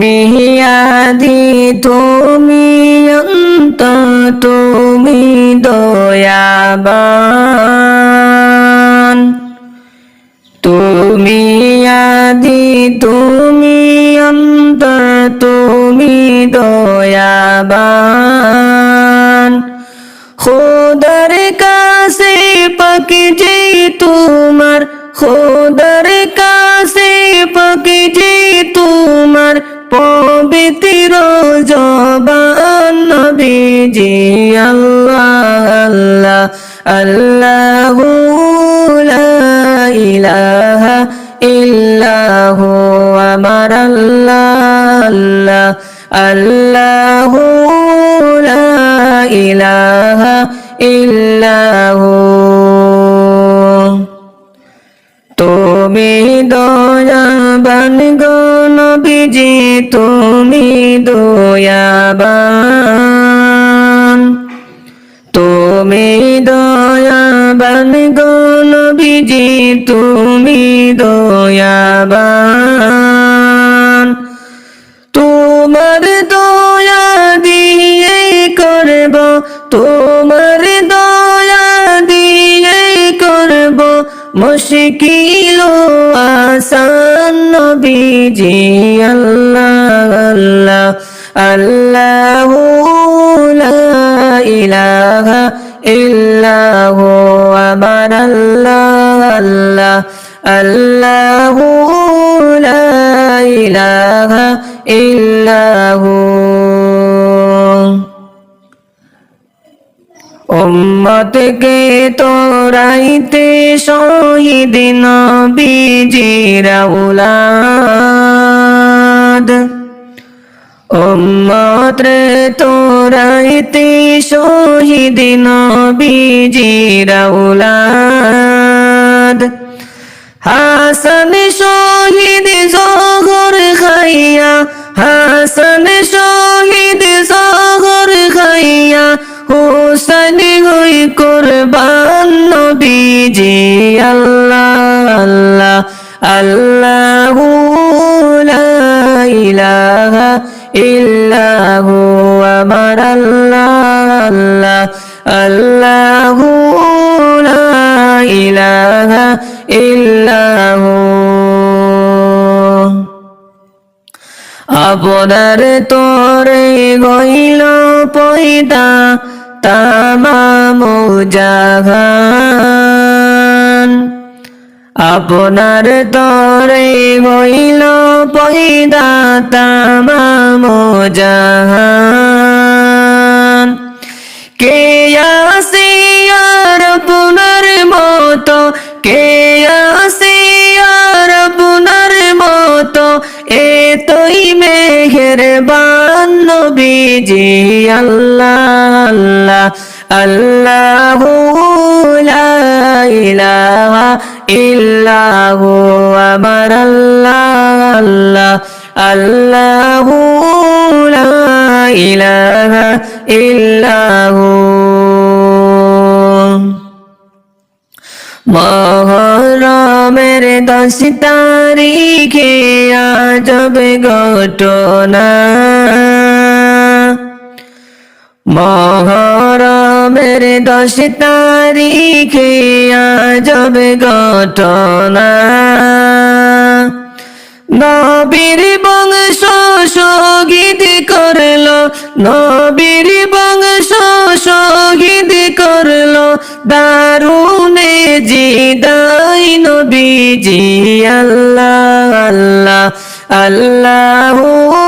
আদি তুমি অন্ত তুমি দয়াবান। তুমি আদি তুমি অন্ত তুমি দয়াবান। খোদার কাছে পাকি যে তোমার খোদার আল্লাহ ইলাহা ইল্লাহু। তুমি দয়াবান গো নবীজি, তুমি দয়াবান। তুমি দয়াবান গো নবীজি, তুমি দয়াবান। তোমার দয়া দিয়ে করব মুশকিল আসান নবীজি, আল্লাহ আল্লাহ আল্লাহ ইলাহা ইল্লাহু, আমার আল্লাহ আল্লাহ আল্লাহ লা ইলাহা উম্মতকে তোরাইতে শহীদ নবীজির আউলাদ উম্মতরে তোরাইতে শহীদ নবীজির আউলাদ হাসান আল্লাহু লা ইলাহা ইল্লাহু, আমার আল্লাহ আল্লাহ, আল্লাহু লা ইলাহা ইল্লাহু। আপনার তোরে গইল পয়দা, তামাম জাহান। আপনার তরে গইল পয়দা তামাম কে আসি আর আপনার মতো? কে আসি আর আপনার মতো? এ তোই মেহেরবান নবীজি, আল্লাহ আল্লাহ আল্লাহ মহরমের দশ তারিখে আজব ঘটনা। দশ তারিখে আজব ঘটনা। নবীর বংশ শহীদ করল, নবীর বংশ শহীদ করল, দারুণে জিদাই নবীজি, আল্লাহ আল্লাহ আল্লাহ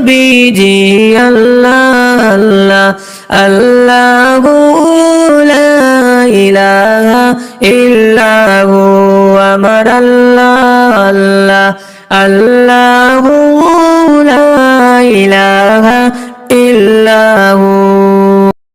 নবীজি আল্লাহ আল্লাহ আল্লাহ ইলাহা ইল্লাহু আমার আল্লাহ আল্লাহ আল্লাহ ইলাহা